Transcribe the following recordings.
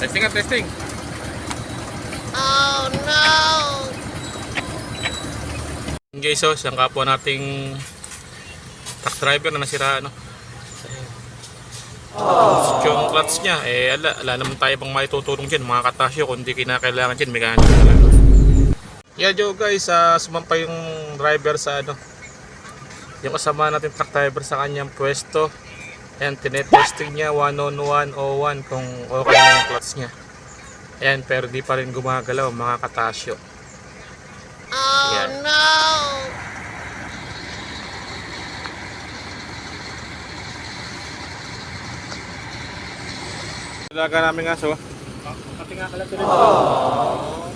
Testing nga, testing. Oh no! Guys, so, siyang kapwa nating truck driver na nasira, ano. Oh. Yung clutch niya, eh, ala, ala naman tayo pang maitutulong dyan, mga katasyo, kundi kinakailangan dyan, mekaniko talaga. Yeah, Joe, guys, uh, sumampa yung driver sa, ano, yung kasama natin truck driver sa kanyang pwesto. Ayan, tinetesting niya 1 on 1 o 1 kung okay na yung clutch niya. Ayan, pero di pa rin gumagalaw, mga katasyo. Oh no! Talaga namin aso. Pati nga kalat rin.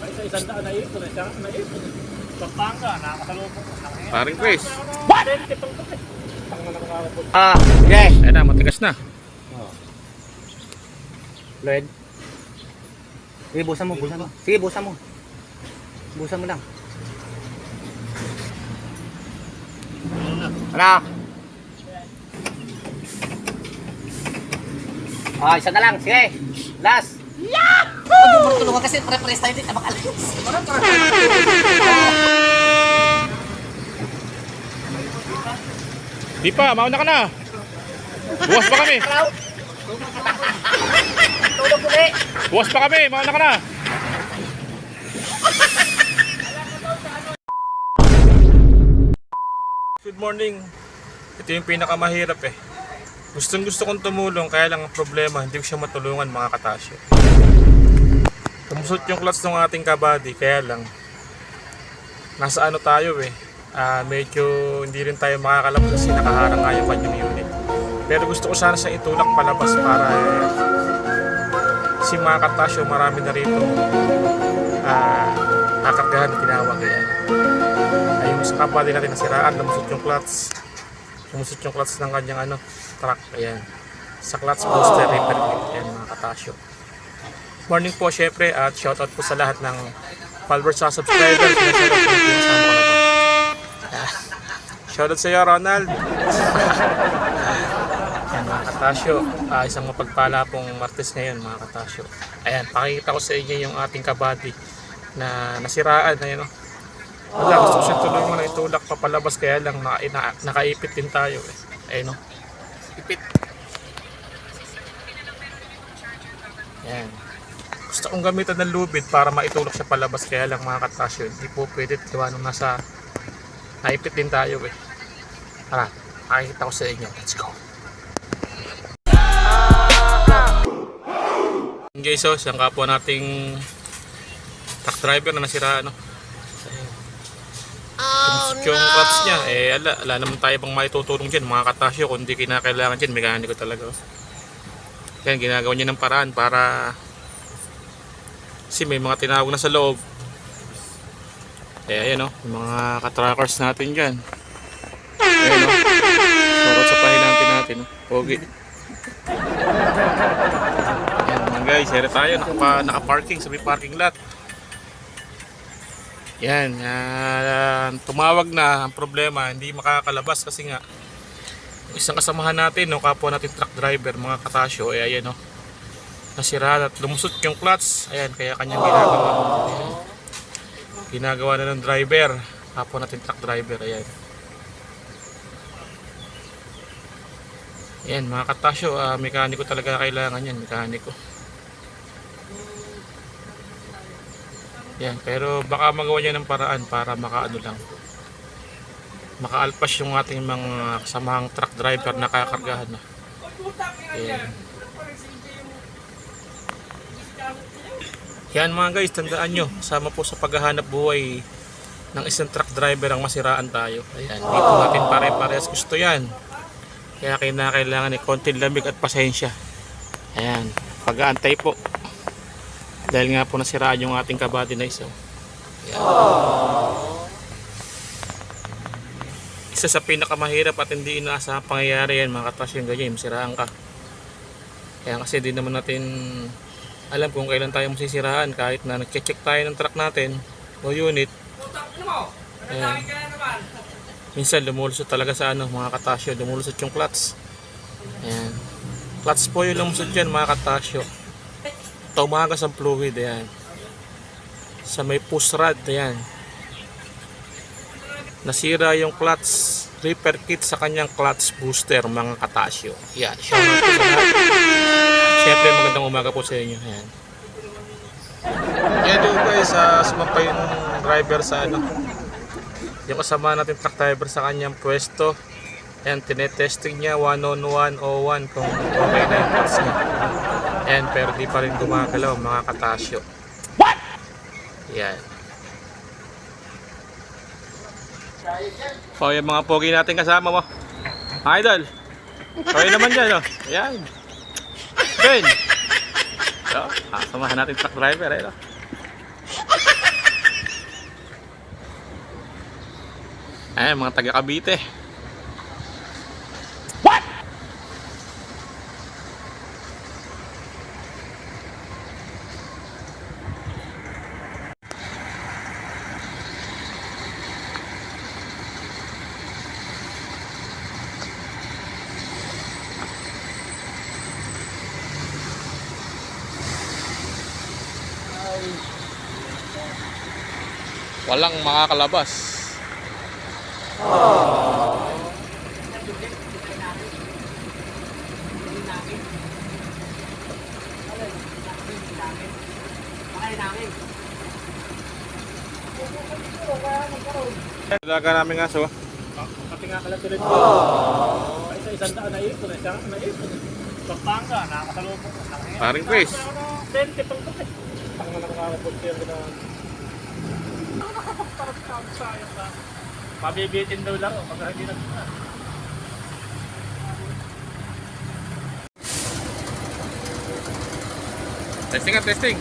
May isa isang daan na ito, na siya na ito. Pampanga, nakakasalubong ko. Paring Chris. Ah, yes. Ayan na, matigas na. Lloyd. Sige, busan mo, busan mo. Sige, busan mo. Busan mo lang. Ano? Ah, isa na lang. Sige. Last. Huwag tulungan kasi pre-press tayo dito makalis. Di pa, mauna ka na. Buwas pa kami. Tulog ulit. Buwas pa kami, mauna ka na. Good morning. Ito yung pinakamahirap eh. Gustong gusto kong tumulong kaya lang ang problema hindi ko siya matulungan mga katasyo. Tumusot yung clutch ng ating kabady kaya lang nasa ano tayo eh. Ah, medyo hindi rin tayo makakalabas kasi nakaharang nga yung kanyang unit. Pero gusto ko sana siya itulak palabas para eh, si mga katasyo marami na rito ah, kakargahan na tinawag yan. Ay yung sa kabady natin nasiraan, lumusot yung clutch. Lumusot yung clutch ng kanyang ano, truck. Ayan. Sa clutch booster repair kit. Ayan mga katasyo. Morning po syempre at shoutout po sa lahat ng followers sa subscribers. Na to. Ah, Shoutout sa iyo Ronald. Ayan mga katasyo. Ah, isang mapagpala pong martes ngayon mga katasyo. Ayan, pakikita ko sa inyo yung ating kabady na nasiraan. Ayan o. Wala, gusto ko siya tulungan na itulak papalabas kaya lang naka, na, nakaipit din tayo eh. Ayun o. Ipit. Yan. Gusto kong gamitan ng lubid para maitulak siya palabas kaya lang mga katasyo. Hindi po pwede gawa nung nasa naipit din tayo eh. Tara, makikita ko sa inyo. Let's go. Guys, so, siyang kapwa nating truck driver na nasira ano. Oh yung no! clutch niya, eh ala, ala naman tayo pang maitutulong dyan, mga katasyo, kundi kinakailangan dyan, mekaniko talaga. Yan, ginagawa niya ng paraan para kasi may mga tinawag na sa loob. Eh, ayan o, yung mga katrackers natin dyan. Natin pogi. Ayan mga guys, here tayo, nakapa, naka-parking sa may parking lot. Yan, ah, tumawag na ang problema, hindi makakalabas kasi nga isang kasamahan natin, no, kapwa natin truck driver, mga katasyo, eh ayan no, nasira at lumusot yung clutch, ayan, kaya kanyang ginagawa. Ginagawa na ng driver, kapwa natin truck driver, ayan. Ayan, mga katasyo, ah, mekaniko talaga kailangan yan, mekaniko. Yan, pero baka magawa niya ng paraan para makaano lang. Makaalpas yung ating mga kasamahang truck driver na kakargahan na. Yan mga guys, tandaan nyo, kasama po sa paghahanap buhay ng isang truck driver ang masiraan tayo. Ayan, dito natin pare-parehas gusto yan. Kaya kailangan ni konting lamig at pasensya. Ayan, pag-aantay po. Dahil nga po nasiraan yung ating kabady na isa. Isa sa pinakamahirap at hindi inaasahang pangyayari yan mga katas yung ganyan, masiraan ka. Kaya kasi di naman natin alam kung kailan tayo masisiraan kahit na nag-check tayo ng truck natin o unit. Ayan. Minsan lumulusot talaga sa ano mga katasyo, lumulusot yung clutch. Ayan. Clutch spoil lang mo dyan mga katasyo. Tumagas ang fluid, ayan. Sa may push rod, ayan. Nasira yung clutch repair kit sa kanyang clutch booster mga katasyo. Yan, shout out po. Siyempre magandang umaga po sa inyo. Ayan. Kaya doon guys, uh, sumampa yung driver sa ano, yung kasama natin truck driver sa kanyang pwesto. Ayan, tinetesting niya 1 on 1 o 1 kung okay na yung parts niya. Ayan, pero di pa rin gumagalaw mga katasyo. What? Yan. O, yung mga pogi natin kasama mo. Idol. Kaya naman dyan, oh. Ayan. Ben. So, ah, samahan natin truck driver, eh, no? Ayan, mga taga Cavite. What? Walang makakalabas. Daga namin aso. Pati nga kalatuloy ko. Ay, sa isang daan na ito, na siya na ito. Pampanga, nakakasalubong. Paring Chris. 20 pang kapit. Ang mga nakakapagpir ko na. Ang nakakapagparang sayang na. Mabibitin daw lang, pag hindi nag Testing nga, testing.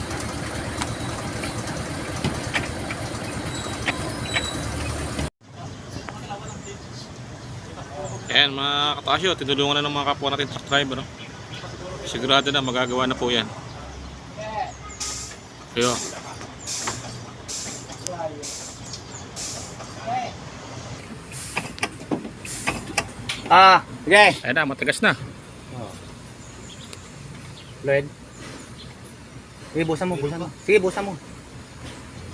Ayan mga katasyo, tinulungan na ng mga kapwa natin truck driver. No? Sigurado na magagawa na po yan. Ayo. Ah, sige. Ayan na, matigas na. Lloyd. Sige, busan mo, busan mo. Sige, busan mo.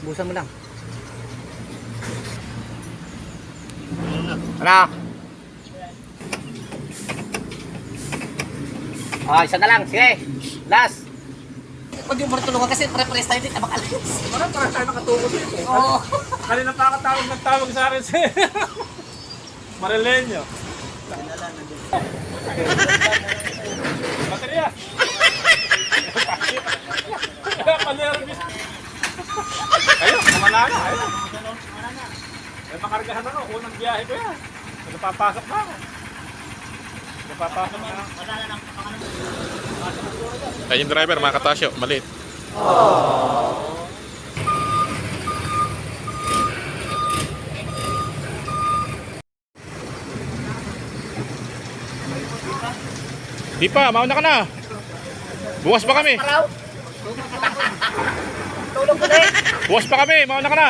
Busan mo lang. Ano? Ah, isa na lang. Sige. Last. Pag yung marutulungan kasi pre-press tayo din. Makalis. Parang parang tayo nakatulog dito. Oo. Kanina pa ako tawag nagtawag sa akin si Marilenyo. Baterya! Panervis. Ayun, kumala na. Ayun. May makargahan ako. Unang biyahe ko yan. Napapasok na ako. Napapasok na ako. Ayan yung driver, mga katasyo, maliit. Di pa, mauna ka na. Bukas pa kami. Tulong ko din. Bukas pa kami, mauna ka na.